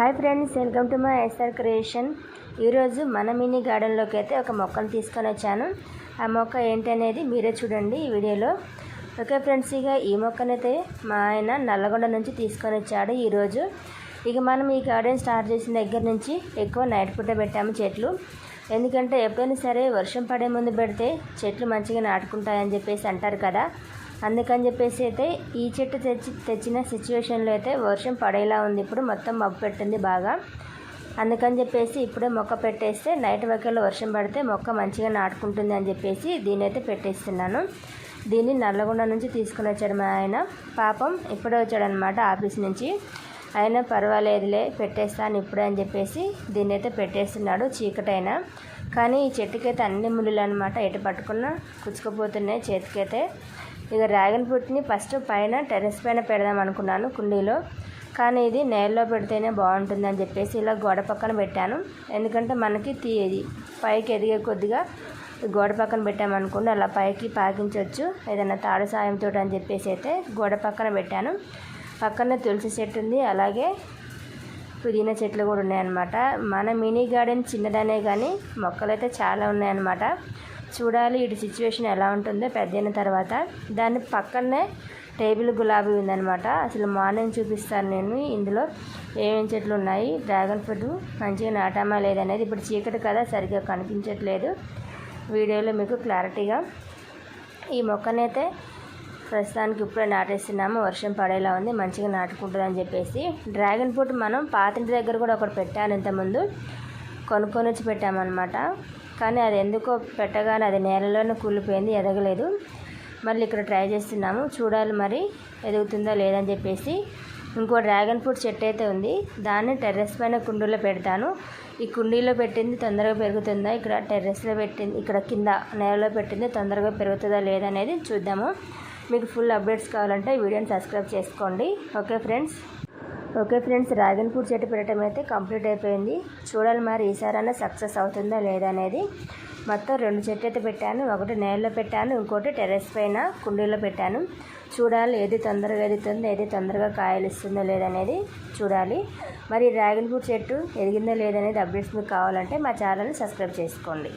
Hi friends welcome to my S creation. ఈరోజు మన mini గార్డెన్లోకి అయితే ఒక మొక్కను తీసుకొని వచ్చాను. ఆ మొక్క ఏంటనేది మీరే చూడండి ఈ వీడియోలో. ఓకే ఫ్రెండ్స్ ఇక ఈ మొక్కనైతే మా ఆయన నల్లగొండ నుంచి తీసుకొని వచ్చాడు ఈరోజు. ఇక మనం ఈ గార్డెన్ స్టార్ట్ చేసిన దగ్గర నుంచి ఎక్కువ నైట్ పూట పెట్టాము చెట్లు. ఎందుకంటే ఎప్పుడైనా సరే వర్షం పడే ముందు పెడితే చెట్లు మంచిగా నాటుకుంటాయని చెప్పేసి అంటారు కదా. అందుకని చెప్పేసి అయితే ఈ చెట్టు తెచ్చి తెచ్చిన సిచ్యువేషన్లో అయితే వర్షం పడేలా ఉంది. ఇప్పుడు మొత్తం మబ్బు పెట్టింది బాగా. అందుకని చెప్పేసి ఇప్పుడే మొక్క పెట్టేస్తే నైట్ వరకల్లో వర్షం పడితే మొక్క మంచిగా నాటుకుంటుంది అని చెప్పేసి దీని అయితే పెట్టేస్తున్నాను. దీన్ని నల్లగొండ నుంచి తీసుకుని వచ్చాడు మా ఆయన. పాపం ఇప్పుడే వచ్చాడనమాట ఆఫీస్ నుంచి. అయినా పర్వాలేదులే పెట్టేస్తాను ఇప్పుడే అని చెప్పేసి దీన్ని అయితే పెట్టేస్తున్నాడు చీకటైనా. కానీ ఈ చెట్టుకైతే అన్ని ముళ్ళు అనమాట ఎటు పట్టుకున్నా కుచ్చుకుపోతున్నాయి చేతికైతే. ఇక డ్రాగన్ ఫ్రూట్ని ఫస్ట్ పైన టెర్రస్ పైన పెడదాం అనుకున్నాను కుండీలో. కానీ ఇది నేలలో పెడితేనే బాగుంటుంది అని చెప్పేసి ఇలా గోడ పక్కన పెట్టాను. ఎందుకంటే మనకి తీయది పైకి ఎదిగే కొద్దిగా గోడ పక్కన పెట్టామనుకోండి అలా పైకి పాకించవచ్చు ఏదైనా తాడు సాయంతో అని చెప్పేసి అయితే గోడ పక్కన పెట్టాను. పక్కన తులసి చెట్టు ఉంది అలాగే పుదీనా చెట్లు కూడా ఉన్నాయన్నమాట. మన మినీ గార్డెన్ చిన్నదనే కానీ మొక్కలు అయితే చాలా ఉన్నాయన్నమాట. చూడాలి ఇటు సిచ్యువేషన్ ఎలా ఉంటుందో పెద్దయిన తర్వాత. దాని పక్కనే టేబుల్ గులాబీ ఉందనమాట అసలు మార్నింగ్ చూపిస్తాను నేను. ఇందులో ఏమేమి చెట్లు ఉన్నాయి? డ్రాగన్ ఫ్రూట్ మంచిగా నాటామా లేదనేది ఇప్పుడు చీకటి కదా సరిగ్గా కనిపించట్లేదు. వీడియోలో మీకు క్లారిటీగా ఈ మొక్కనైతే ప్రస్తుతానికి ఇప్పుడే నాటేస్తున్నాము. వర్షం పడేలా ఉంది మంచిగా నాటుకుంటుందని చెప్పేసి. డ్రాగన్ ఫ్రూట్ మనం పాతింటి దగ్గర కూడా ఒకటి పెట్టాను ఇంతకుముందు. కొనుక్కొని వచ్చి పెట్టామన్నమాట. కానీ అది ఎందుకో పెట్టగానే అది నేలలోనే కూలిపోయింది ఎదగలేదు. మళ్ళీ ఇక్కడ ట్రై చేస్తున్నాము చూడాలి మరి ఎదుగుతుందో లేదని చెప్పేసి. ఇంకో డ్రాగన్ ఫ్రూట్ చెట్టు అయితే ఉంది దాన్ని టెర్రస్ పైన కుండీలో పెడతాను. ఈ కుండీలో పెట్టింది తొందరగా పెరుగుతుందా? ఇక్కడ టెర్రస్లో పెట్టింది ఇక్కడ కింద నేలలో పెట్టింది తొందరగా పెరుగుతుందా లేదనేది చూద్దాము. మీకు ఫుల్ అప్డేట్స్ కావాలంటే ఈ వీడియోని సబ్స్క్రైబ్ చేసుకోండి. Okay friends. Okay friends dragon fruit చెట్టు పెట్టడం అయితే కంప్లీట్ అయిపోయింది. చూడాలి మరి ఈసారైనా సక్సెస్ అవుతుందా లేదా అనేది. మొత్తం రెండు చెట్లు అయితే పెట్టాను. ఒకటి నేలలో పెట్టాను ఇంకోటి టెర్రస్ పైన కుండీలో పెట్టాను. చూడాలి ఏది తొందరగా ఎదుగుతుందో ఏది తొందరగా కాయలు ఇస్తుందో లేదనేది చూడాలి. మరి డ్రాగన్ ఫ్రూట్ చెట్టు ఎదిగిందో లేదనేది అప్డేట్స్ మీకు కావాలంటే మా ఛానల్ని సబ్స్క్రైబ్ చేసుకోండి.